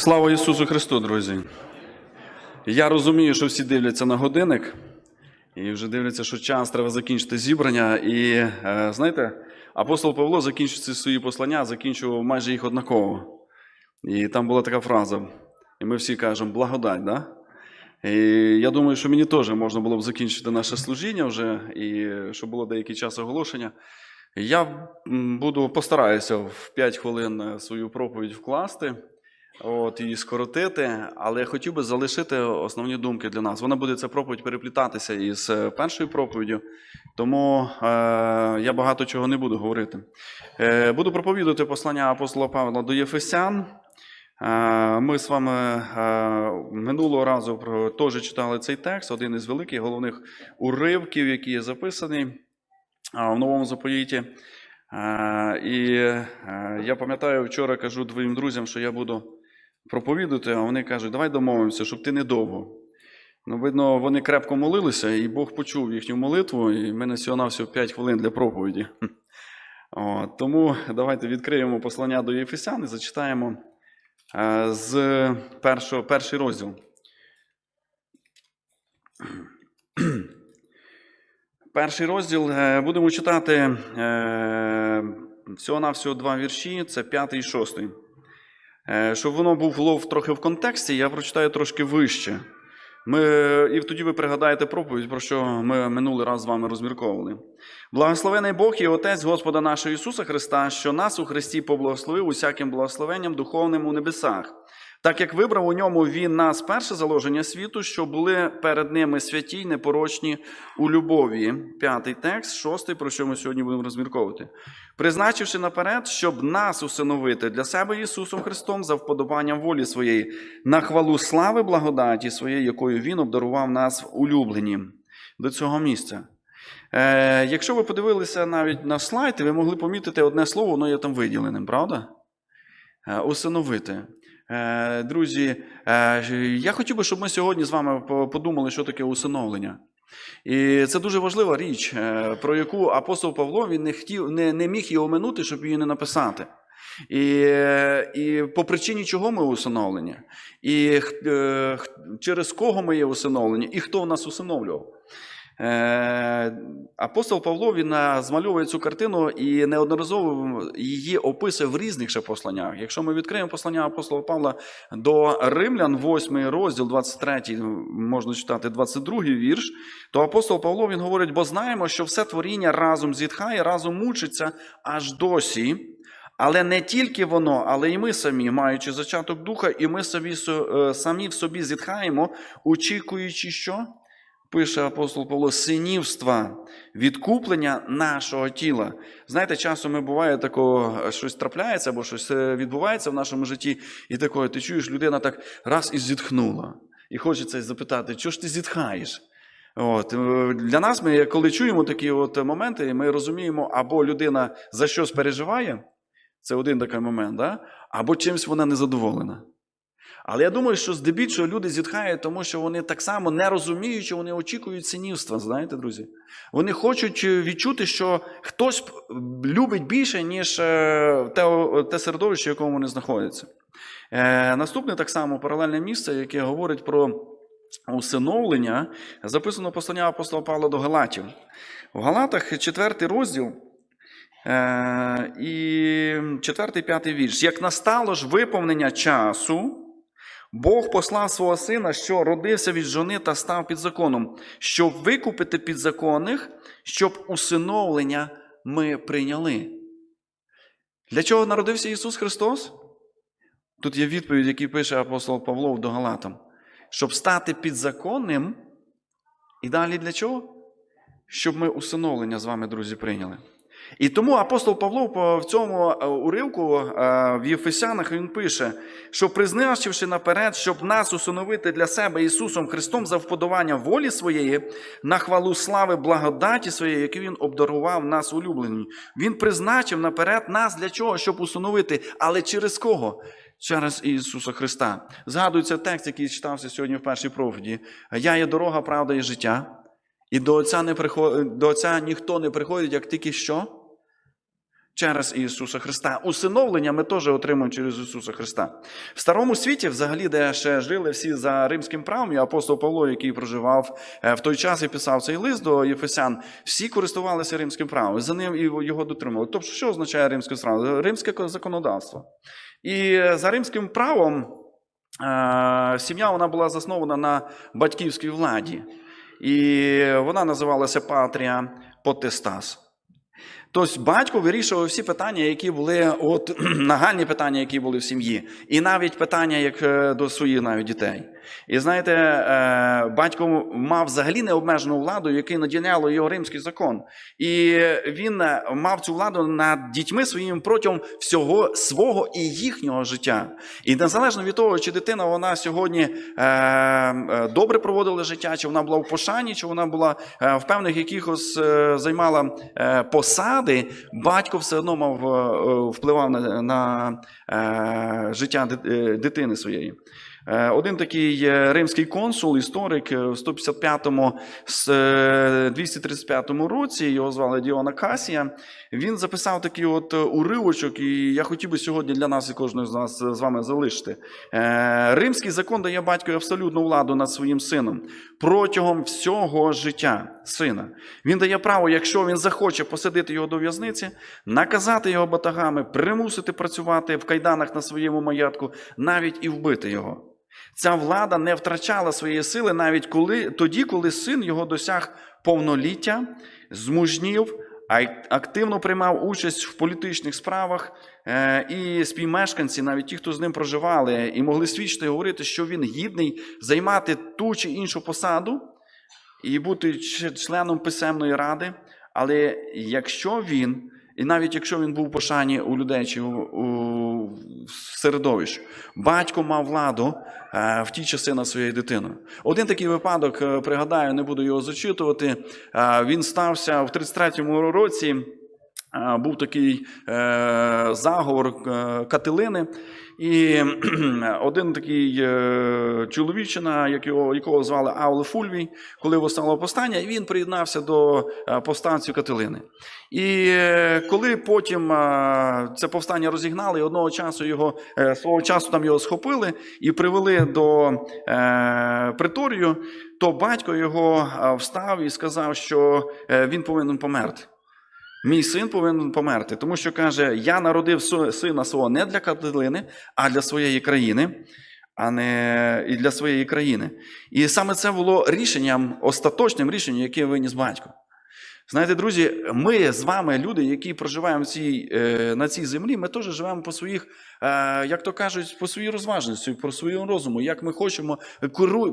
Слава Ісусу Христу, друзі! Я розумію, що всі дивляться на годинник і вже дивляться, що час треба закінчити зібрання. І е, знаєте, апостол Павло закінчує свої послання, закінчував майже їх однаково. І там була така фраза, і ми всі кажемо благодать. Да? І я думаю, що мені теж можна було б закінчити наше служіння вже, і щоб було деякий час оголошення. Я буду постараюся в 5 хвилин е, свою проповідь вкласти. От, і скоротити, але хотів би залишити основні думки для нас. Вона буде ця проповідь переплітатися із е, першою проповіддю, тому е, я багато чого не буду говорити. Е, буду проповідувати послання апостола Павла до Єфесян. Е, ми з вами е, минулого разу теж читали цей текст, один із великих головних уривків, який є записаний в новому заповіті. І я пам'ятаю, вчора кажу твоїм друзям, що я буду проповідувати, а вони кажуть, давай домовимося, щоб ти недовго. Ну, видно, вони крепко молилися, і Бог почув їхню молитву, і в мене всього-навсього 5 хвилин для проповіді. От, тому давайте відкриємо послання до Єфесян і зачитаємо е, з першого, перший розділ. Перший розділ е, будемо читати е, всього-навсього два вірші, це п'ятий і шостий. Е, Щоб воно було трохи в контексті, я прочитаю трошки вище. Ми, і тоді ви пригадаєте проповідь, про що ми минулий раз з вами розмірковували. Благословений Бог і Отець Господа нашого Ісуса Христа, що нас у Христі поблагословив усяким благословенням духовним у небесах, так як вибрав у ньому Він нас перше заложення світу, що були перед ними святі й непорочні у любові. П'ятий текст, шостий, про що ми сьогодні будемо розмірковувати. Призначивши наперед, щоб нас усиновити для себе Ісусом Христом за вподобанням волі своєї, на хвалу слави благодаті своєї, якою Він обдарував нас в улюблені до цього місця. Е, якщо ви подивилися навіть на слайд, ви могли помітити одне слово, воно є там виділеним, правда? Е, усиновити. Е, друзі, е, я хотів би, щоб ми сьогодні з вами подумали, що таке усиновлення. І це дуже важлива річ, е, про яку апостол Павло він не, хотів, не, не міг її оминути, щоб її не написати. І, і по причині чого ми усиновлені, і е, через кого ми є усиновлені, і хто нас усиновлював. Е, Апостол Павло він е, змальовує цю картину і неодноразово її описує в різних ще посланнях. Якщо ми відкриємо послання апостола Павла до Римлян, 8 розділ, 23, можна читати 22 вірш, то апостол Павло він говорить: бо знаємо, що все творіння разом зітхає, разом мучиться аж досі. Але не тільки воно, але й ми самі, маючи зачаток духа, і ми со- е, самі в собі зітхаємо, очікуючи, що? Пише апостол Павло, синівства, відкуплення нашого тіла. Знаєте, часом ми буває такого, щось трапляється або щось е, відбувається в нашому житті, і такое, ти чуєш, людина так раз і зітхнула. І хочеться запитати, чого ж ти зітхаєш? От, е, для нас, ми, коли чуємо такі от моменти, ми розуміємо, або людина за щось переживає, це один такий момент, да? або чимось вона незадоволена. Але я думаю, що здебільшого люди зітхають, тому що вони так само не розуміють, що вони очікують синівства, знаєте, друзі. Вони хочуть е, відчути, що хтось любить більше, ніж е, те, те середовище, в якому вони знаходяться. Е, наступне так само паралельне місце, яке говорить про усиновлення, записано послання апостола Павла до Галатів. В Галатах, четвертий розділ. Е, і четвертий, п'ятий вірш. Як настало ж виповнення часу, Бог послав свого сина, що родився від жони та став під законом, щоб викупити підзаконних, щоб усиновлення ми прийняли. Для чого народився Ісус Христос? Тут є відповідь, який пише апостол Павло до Галатам. Щоб стати підзаконним. І далі для чого? Щоб ми усиновлення з вами, друзі, прийняли. І тому апостол Павло в цьому е, уривку е, в Єфесянах він пише, що призначивши наперед, щоб нас усиновити для себе Ісусом Христом за вподобання волі своєї, на хвалу слави благодаті своєї, яку Він обдарував нас улюблені. Він призначив наперед нас для чого? Щоб усиновити. Але через кого? Через Ісуса Христа. Згадується текст, який читався сьогодні в першій проповіді. Я є дорога, правда і життя. І до Отця, не приход... до Отця ніхто не приходить, як тільки що? Через Ісуса Христа. Усиновлення ми теж отримуємо через Ісуса Христа. В старому світі, взагалі, де ще жили всі за римським правом, і апостол Павло, який проживав е, в той час і писав цей лист до Єфесян, всі користувалися римським правом, за ним його дотримували. Тобто, що означає римське право? Римське законодавство. І за римським правом е, сім'я вона була заснована на батьківській владі. І вона називалася Патрія Потестас. Тобто батько вирішував всі питання, які були, от нагальні питання, які були в сім'ї, і навіть питання як е, до своїх навіть дітей. І знаєте, е, батько мав взагалі необмежену владу, який наділяло його римський закон. І він е, мав цю владу над дітьми своїми протягом всього свого і їхнього життя. І незалежно від того, чи дитина вона сьогодні е, добре проводила життя, чи вона була в пошані, чи вона була в певних якихось займала посади, батько все одно мав впливав на, життя дитини своєї. Е, Один такий римський консул, історик е, в 155-му, з, е, 235 році, його звали Діона Касія, він записав такий от уривочок, і я хотів би сьогодні для нас і кожного з нас з вами залишити. Римський закон дає батькові абсолютну владу над своїм сином протягом всього життя сина. Він дає право, якщо він захоче посадити його до в'язниці, наказати його батагами, примусити працювати в кайданах на своєму маєтку, навіть і вбити його. Ця влада не втрачала своєї сили навіть коли, тоді, коли син його досяг повноліття, змужнів, активно приймав участь в політичних справах, е, і співмешканці, навіть ті, хто з ним проживали, і могли свідчити і говорити, що він гідний займати ту чи іншу посаду і бути членом писемної ради. Але якщо він, і навіть якщо він був пошані у людей чи у, у середовищі, батько мав владу е, в ті часи над своєю дитиною. Один такий випадок, е, пригадаю, не буду його зачитувати. е, Він стався в 33-му році. Е, Був такий е, заговор е, Катилини, і один такий чоловічина, якого, звали Ауле Фульвій, коли восстало повстання, він приєднався до повстанців Катилини. І коли потім це повстання розігнали, і одного часу його свого часу там його схопили і привели до приторію, то батько його встав і сказав, що він повинен померти. Мій син повинен померти, тому що каже: я народив сина свого не для Катерини, а для своєї країни, а не і для своєї країни. І саме це було рішенням, остаточним рішенням, яке виніс батько. Знаєте, друзі, ми з вами, люди, які проживаємо цій, е, на цій землі, ми теж живемо по своїх, е, як то кажуть, по своїй розважності, по своєму розуму, як ми хочемо,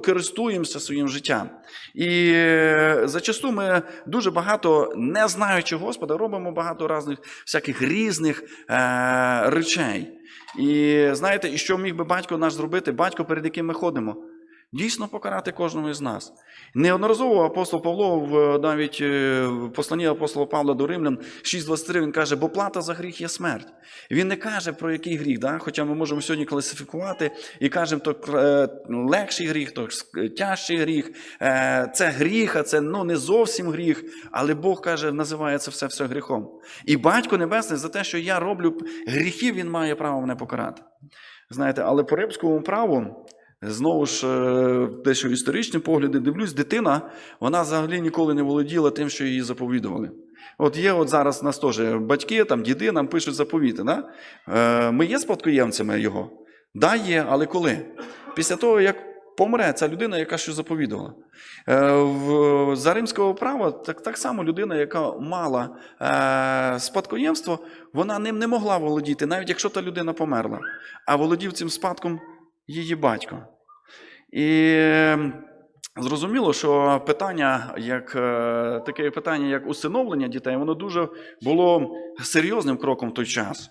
користуємося своїм життям. І е, зачасту ми дуже багато, не знаючи Господа, робимо багато різних, всяких різних речей. І знаєте, і що міг би батько наш зробити? Батько, перед яким ми ходимо? Дійсно покарати кожного із нас. Неодноразово апостол Павло в навіть е, в посланні апостола Павла до Римлян 6.23 він каже, бо плата за гріх є смерть. Він не каже про який гріх, да? хоча ми можемо сьогодні класифікувати і кажемо, то е, легший гріх, то тяжчий гріх. Е, Це гріх, а це ну, не зовсім гріх, але Бог каже, називає це все, все гріхом. І батько Небесний за те, що я роблю гріхів, він має право мене покарати. Знаєте, але по римському праву Знову ж, е, дещо історичні погляди, дивлюсь, дитина, вона взагалі ніколи не володіла тим, що її заповідували. От є от зараз нас теж батьки, там, діди нам пишуть заповіти. Да? Е, Ми є спадкоємцями його? Да, є, але коли? Після того, як помре ця людина, яка щось заповідувала. Е, За римського права так, так само людина, яка мала е, спадкоємство, вона ним не могла володіти, навіть якщо та людина померла. А володів цим спадком її батько. І е, зрозуміло, що питання, як е, таке питання, як усиновлення дітей, воно дуже було серйозним кроком в той час.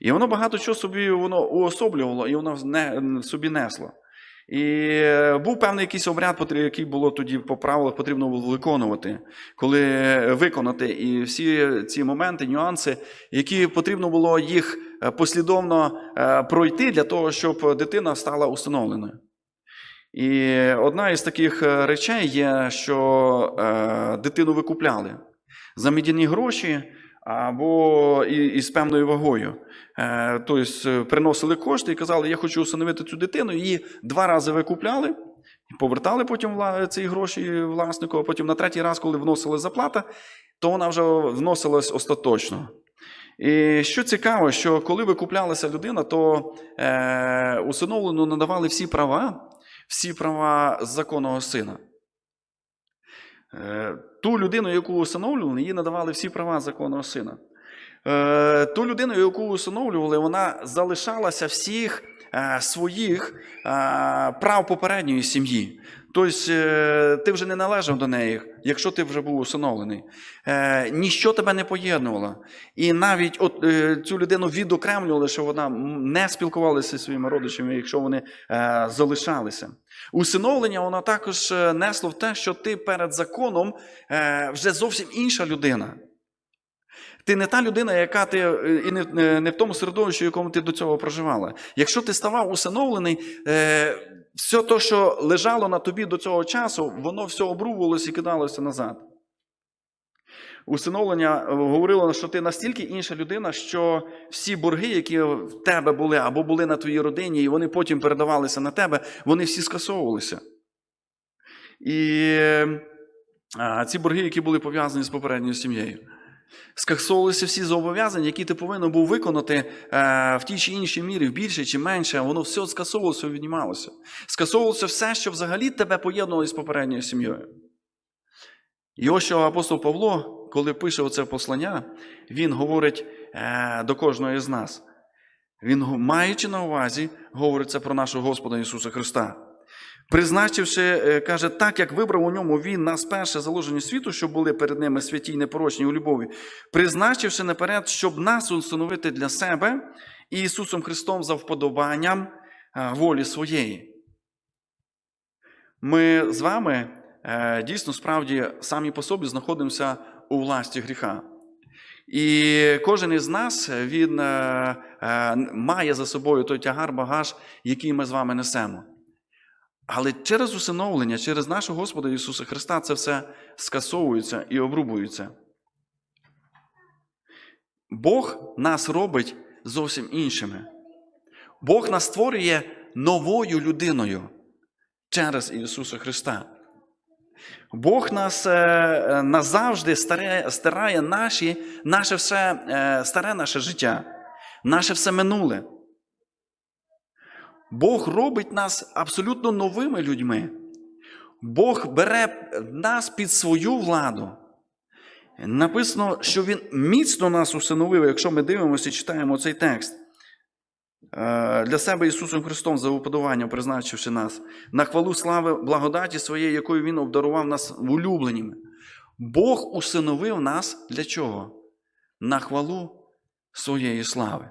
І воно багато чого собі воно уособлювало, і воно не, собі несло. І е, був певний якийсь обряд, який було тоді по правилах потрібно було виконувати, коли виконати і всі ці моменти, нюанси, які потрібно було їх е, послідовно е, пройти для того, щоб дитина стала усиновленою. І одна із таких е, речей є, що е, дитину викупляли за медяні гроші або і, і з певною вагою. Е, тобто е, приносили кошти і казали, я хочу усиновити цю дитину. Її два рази викупляли, повертали потім ці гроші власнику, а потім на третій раз, коли вносили заплата, то вона вже вносилась остаточно. І що цікаво, що коли викуплялася людина, то е, усиновлену надавали всі права, всі права законного сина. Е, ту людину, яку усиновлювали, їй надавали всі права законного сина. Е, ту людину, яку усиновлювали, вона залишалася всіх е, своїх прав попередньої сім'ї. Тобто ти вже не належав до неї, якщо ти вже був усиновлений. Е, ніщо тебе не поєднувало. І навіть от, е, цю людину відокремлювали, що вона не спілкувалася зі своїми родичами, якщо вони залишалися. Усиновлення воно також несло в те, що ти перед законом вже зовсім інша людина. Ти не та людина, яка ти і не, не- в тому середовищі, в якому ти до цього проживала. Якщо ти ставав усиновлений, все те, що лежало на тобі до цього часу, воно все обрубувалося і кидалося назад. Усиновлення е, говорило, що ти настільки інша людина, що всі борги, які в тебе були або були на твоїй родині, і вони потім передавалися на тебе, вони всі скасовувалися. І е, ці борги, які були пов'язані з попередньою сім'єю. Скасовувалися всі зобов'язання, які ти повинен був виконати е, в тій чи іншій мірі, в більше чи менше, воно все скасовувалося і віднімалося. Скасовувалося все, що взагалі тебе поєднувало з попередньою сім'єю. І ось що апостол Павло, коли пише оце послання, він говорить е, до кожного з нас. Він, маючи на увазі, говорить це про нашого Господа Ісуса Христа. Призначивши, е, каже, так як вибрав у ньому він нас перше заложення світу, щоб були перед ними святі й непорочні у любові, призначивши наперед, щоб нас установити для себе і Ісусом Христом за вподобанням е, волі своєї. Ми з вами е, дійсно справді самі по собі знаходимося у власті гріха. І кожен із нас він має за собою той тягар, багаж, який ми з вами несемо. Але через усиновлення, через нашого Господа Ісуса Христа це все скасовується і обрубується. Бог нас робить зовсім іншими. Бог нас створює новою людиною через Ісуса Христа. Бог нас е, е, назавжди старе, стирає наші, наше все, е, старе наше життя, наше все минуле. Бог робить нас абсолютно новими людьми. Бог бере нас під свою владу. Написано, що Він міцно нас усиновив, якщо ми дивимося і читаємо цей текст. Е, Для себе Ісусом Христом за уподобання, призначивши нас, на хвалу слави благодаті своєї, якою Він обдарував нас улюбленіми. Бог усиновив нас для чого? На хвалу своєї слави.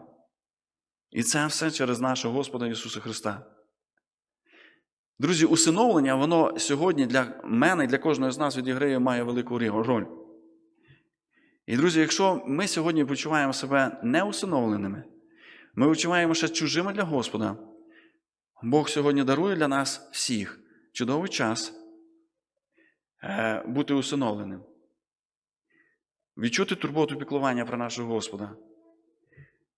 І це все через нашого Господа Ісуса Христа. Друзі, усиновлення, воно сьогодні для мене і для кожного з нас відіграє має велику роль. І, друзі, якщо ми сьогодні почуваємо себе неусиновленими, ми почуваємо ще чужими для Господа, Бог сьогодні дарує для нас всіх чудовий час е, бути усиновленим, відчути турботу піклування про нашого Господа,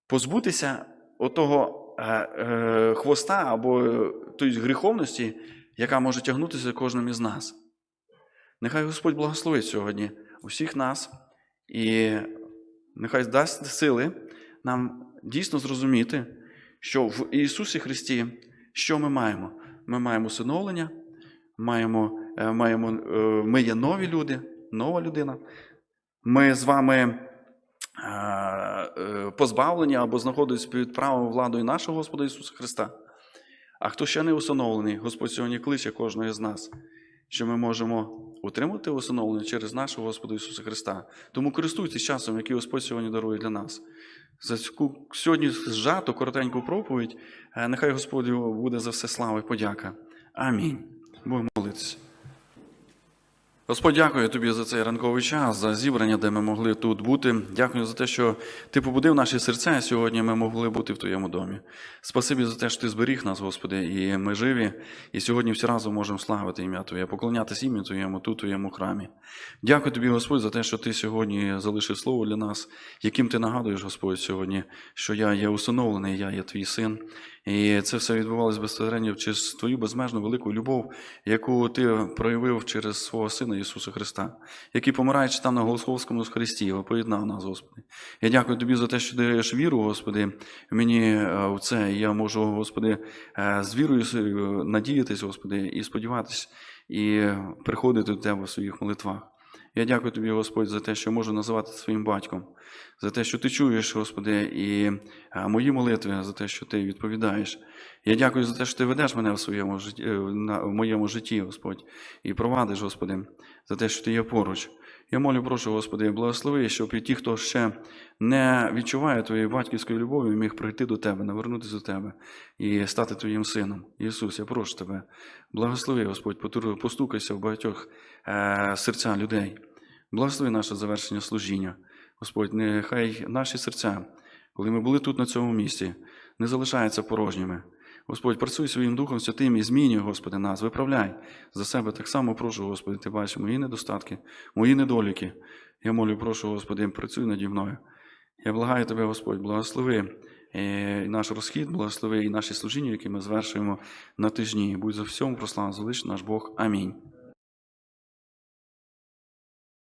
позбутися отого е, е, хвоста або е, тої гріховності, яка може тягнутися кожним із нас. Нехай Господь благословить сьогодні усіх нас і нехай дасть сили нам дійсно зрозуміти, що в Ісусі Христі що ми маємо? Ми маємо усиновлення, маємо, е, маємо, е, ми є нові люди, нова людина. Ми з вами позбавлені або знаходимося під правом владою нашого Господа Ісуса Христа. А хто ще не усиновлений, Господь сьогодні кличе кожного з нас, що ми можемо утримати усиновлення через нашого Господа Ісуса Христа. Тому користуйтесь часом, який Господь сьогодні дарує для нас. За цю сьогодні зжату коротеньку проповідь. е, Нехай Господь буде за все слава і подяка. Амінь. Будемо молитися. Господь, дякую тобі за цей ранковий час, за зібрання, де ми могли тут бути. Дякую за те, що ти побудив наші серця. і Сьогодні ми могли бути в твоєму домі. Спасибі за те, що ти зберіг нас, Господи, і ми живі. І сьогодні всі разом можемо славити ім'я Твоє, поклонятися ім'ю Твоєму тут, Твоєму храмі. Дякую тобі, Господь, за те, що ти сьогодні залишив слово для нас, яким ти нагадуєш, Господь, сьогодні, що я є усиновлений, я є твій син. І це все відбувалося безпосередньо через твою безмежну велику любов, яку ти проявив через свого Сина Ісуса Христа, який, помираючи там на Голгофському хресті, поєднав нас, Господи. Я дякую тобі за те, що ти даєш віру, Господи, мені е, в це. Я можу, Господи, е, з вірою своєю надіятись, Господи, і сподіватись, і приходити до Тебе в своїх молитвах. Я дякую тобі, Господь, за те, що можу називати своїм батьком, за те, що ти чуєш, Господи, і мої молитви, за те, що ти відповідаєш. Я дякую за те, що ти ведеш мене в своєму житті, е, в моєму житті, Господь, і провадиш, Господи, за те, що ти є поруч. Я молю, прошу, Господи, благослови, щоб і ті, хто ще не відчуває твоєї батьківської любові, міг прийти до Тебе, навернутися до Тебе і стати Твоїм сином. Ісус, я прошу Тебе, благослови, Господь, постукайся в багатьох е, серця людей. Благослови наше завершення служіння. Господь, нехай наші серця, коли ми були тут на цьому місці, не залишаються порожніми. Господь, працюй своїм Духом Святим і змінюй, Господи, нас, виправляй за себе так само прошу, Господи, ти бачиш мої недостатки, мої недоліки. Я молю, прошу, Господи, працюй наді мною. Я благаю Тебе, Господь, благослови е, і наш розхід, благослови і наші служіння, які ми звершуємо на тижні. Будь за всьому прослав, залиш наш Бог. Амінь.